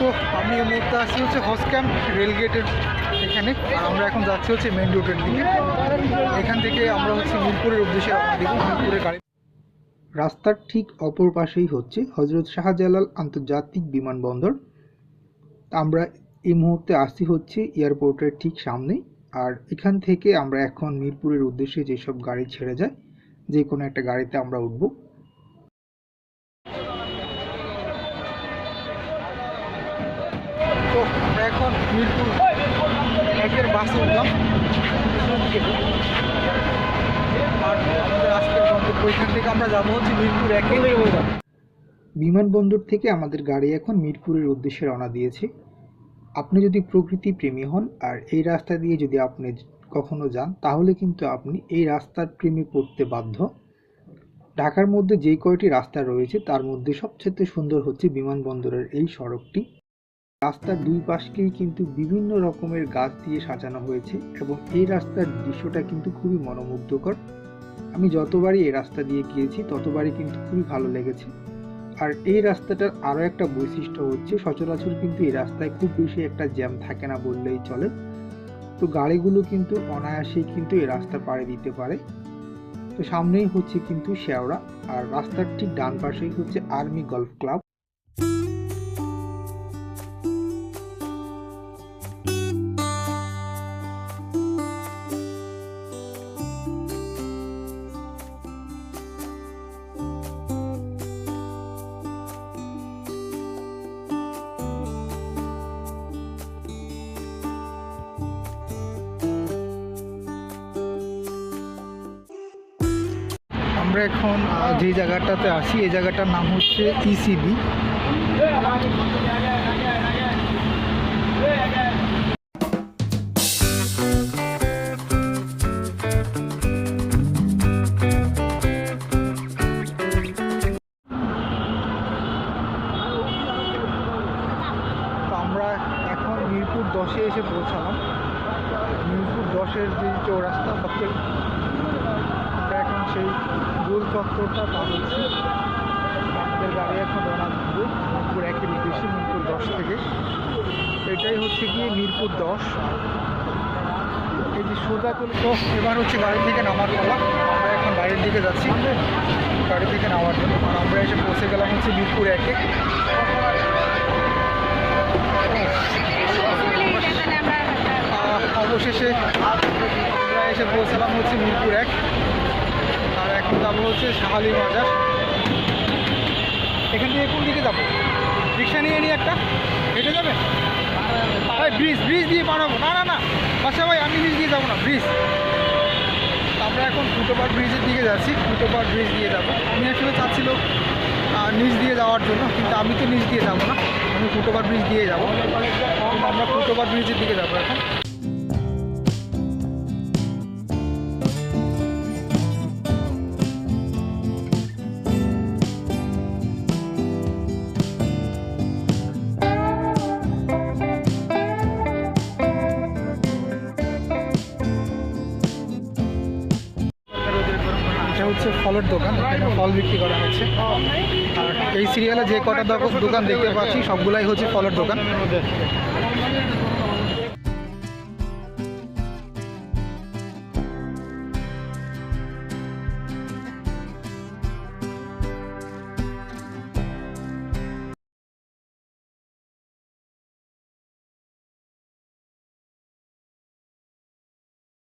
তো আমি এই মুহূর্তে আসছি হচ্ছে হস ক্যাম্প রেলগেটের এখানে। আমরা এখন যাচ্ছি হচ্ছে মেন রোডের দিকে। এখান থেকে আমরা হচ্ছে মিরপুরের উদ্দেশ্যে মিরপুরের গাড়ি রাস্তার ঠিক অপর পাশেই হচ্ছে হজরত শাহজালাল আন্তর্জাতিক বিমানবন্দর। আমরা এই মুহূর্তে আসছি হচ্ছে এয়ারপোর্টের ঠিক সামনে। আর এখান থেকে আমরা এখন মিরপুরের উদ্দেশ্যে যেসব গাড়ি ছেড়ে যায় যে কোনো একটা গাড়িতে আমরা উঠব। এখন মিরপুর একের বাসে উঠলাম। বিমানবন্দর থেকে আমাদের গাড়ি এখন মিরপুরের উদ্দেশ্যে রওনা দিয়েছে। আপনি যদি প্রকৃতি প্রেমী হন আর এই রাস্তা দিয়ে যদি আপনি কখনো যান, তাহলে কিন্তু আপনি এই রাস্তার প্রেমে পড়তে বাধ্য। ঢাকার মধ্যে যেই কয়টি রাস্তা রয়েছে, তার মধ্যে সবচেয়ে সুন্দর হচ্ছে বিমানবন্দরের এই সড়কটি। রাস্তার দুই পাশকেই কিন্তু বিভিন্ন রকমের গাছ দিয়ে সাজানো হয়েছে এবং এই রাস্তার দৃশ্যটা কিন্তু খুবই মনোমুগ্ধকর। আমি যতবারই এই রাস্তা দিয়ে গিয়েছি, ততবারই কিন্তু খুবই ভালো লেগেছে। আর এই রাস্তাটার আরও একটা বৈশিষ্ট্য হচ্ছে, সচরাচর কিন্তু এই রাস্তায় খুব বেশি একটা জ্যাম থাকে না বললেই চলে। তো গাড়িগুলো কিন্তু অনায়াসেই কিন্তু এই রাস্তা পাড়ে দিতে পারে। তো সামনেই হচ্ছে কিন্তু শেওড়া, আর রাস্তার ঠিক ডান পাশেই হচ্ছে আর্মি গলফ ক্লাব। আমরা এখন যে জায়গাটাতে আসি এই জায়গাটার নাম হচ্ছে E ইসিবি এখন মিরপুর দশে এসে পৌঁছালাম। মিরপুর দশের যে চৌরাস্তা, সবচেয়ে আমরা এখন সেই গোল চত্বরটা পার হচ্ছি আমাদের গাড়ি এখন রওনা দিব মিরপুর একের উদ্দেশ্যে মিরপুর দশ থেকে। এটাই হচ্ছে গিয়ে মিরপুর দশ। এই যে সোজা চলে তো এবার হচ্ছে গাড়ি থেকে নামার পালা। আমরা এখন বাইরের দিকে যাচ্ছি। গাড়ি থেকে নামার জন্য। আর আমরা এসে পৌঁছে গেলাম হচ্ছে মিরপুর একে। অবশেষে আমরা এসে পৌঁছালাম হচ্ছে মিরপুর এক। যাব হচ্ছে শাহালি বাজার। এখান থেকে কোন দিকে যাব? রিক্সা নিয়ে নিই একটা? হেঁটে যাবে? ব্রিজ ব্রিজ দিয়ে বানাবো না না না। বাচ্চা ভাই, আমি ব্রিজ দিয়ে যাব না, ব্রিজ। আমরা এখন ফুটোপাট ব্রিজের দিকে যাচ্ছি। ফুটোপাট ব্রিজ দিয়ে যাব। আমি আসলে চাচ্ছিল নিচ দিয়ে যাওয়ার জন্য, কিন্তু আমি তো নিচ দিয়ে যাব না। আমি ফুটোপাট ব্রিজ দিয়ে যাব। আমরা ফুটোপাট ব্রিজের দিকে যাব এখন। হচ্ছে ফলের দোকান, এখানে ফল বিক্রি করা হচ্ছে। আর এই সিরিয়ালে যে কটা দোক- দোকান দেখতে পাচ্ছি, সবগুলাই হচ্ছে ফলের দোকান।